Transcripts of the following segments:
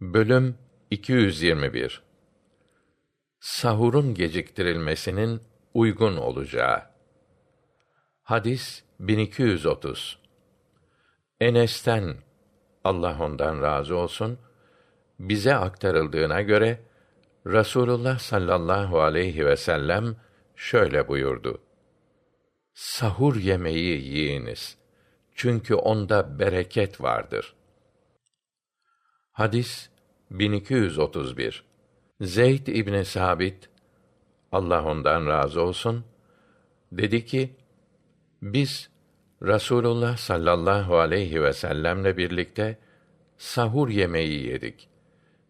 Bölüm 221 Sahurun geciktirilmesinin uygun olacağı. Hadis 1230. Enes'ten Allah ondan razı olsun bize aktarıldığına göre Rasulullah sallallahu aleyhi ve sellem şöyle buyurdu. Sahur yemeği yiyiniz. Çünkü onda bereket vardır.'' Hadis 1231. Zeyd İbni Sabit Allah ondan razı olsun dedi ki biz Rasulullah sallallahu aleyhi ve sellemle birlikte sahur yemeği yedik.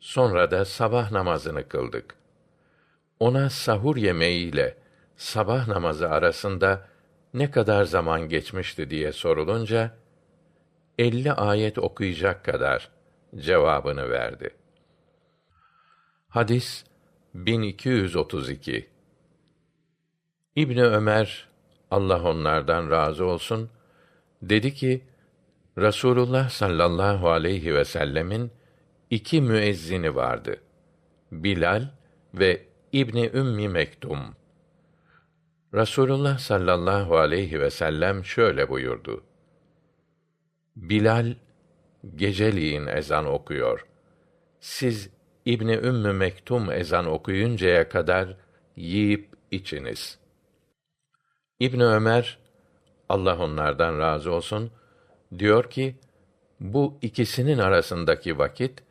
Sonra da sabah namazını kıldık. Ona sahur yemeğiyle sabah namazı arasında ne kadar zaman geçmişti diye sorulunca elli ayet okuyacak kadar cevabını verdi. Hadis 1232 İbni Ömer Allah onlardan razı olsun dedi ki Rasulullah sallallahu aleyhi ve sellemin iki müezzini vardı. Bilal ve İbni Ümmi Mektum. Rasulullah sallallahu aleyhi ve sellem şöyle buyurdu. Bilal geceliğin ezan okuyor. Siz İbni Ümmü Mektum ezan okuyuncaya kadar yiyip içiniz. İbni Ömer Allah onlardan razı olsun diyor ki bu ikisinin arasındaki vakit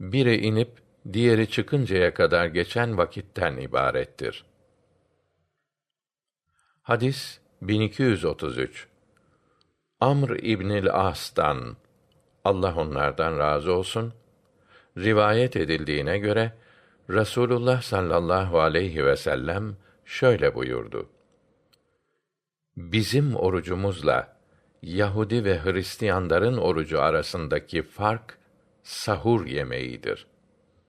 biri inip diğeri çıkıncaya kadar geçen vakitten ibarettir. Hadis 1233 Amr İbnül As'tan Allah onlardan razı olsun, rivayet edildiğine göre Rasulullah sallallahu aleyhi ve sellem şöyle buyurdu. Bizim orucumuzla Yahudi ve Hristiyanların orucu arasındaki fark sahur yemeğidir.